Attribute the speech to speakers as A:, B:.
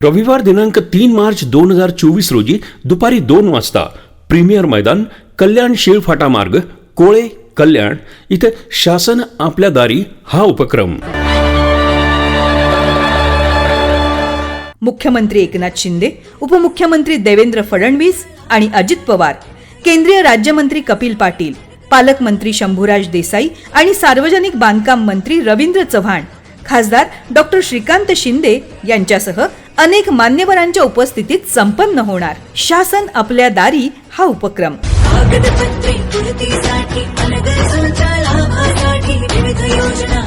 A: रविवार दिनांक तीन मार्च दोन हजार चोवीस रोजी दुपारी दोन वाजता प्रीमियर मैदान कल्याण शिळफाटा मार्ग कोळे कल्याण इथे शासन आपल्या दारी हा उपक्रम.
B: मुख्यमंत्री एकनाथ शिंदे उपमुख्यमंत्री देवेंद्र फडणवीस आणि अजित पवार केंद्रीय राज्यमंत्री कपिल पाटील पालकमंत्री शंभूराज देसाई आणि सार्वजनिक बांधकाम मंत्री रवींद्र चव्हाण खासदार डॉक्टर श्रीकांत शिंदे यांच्यासह अनेक मान्यवरांच्या उपस्थितीत संपन्न होणार. शासन आपल्या दारी हा उपक्रम.
C: विविध योजना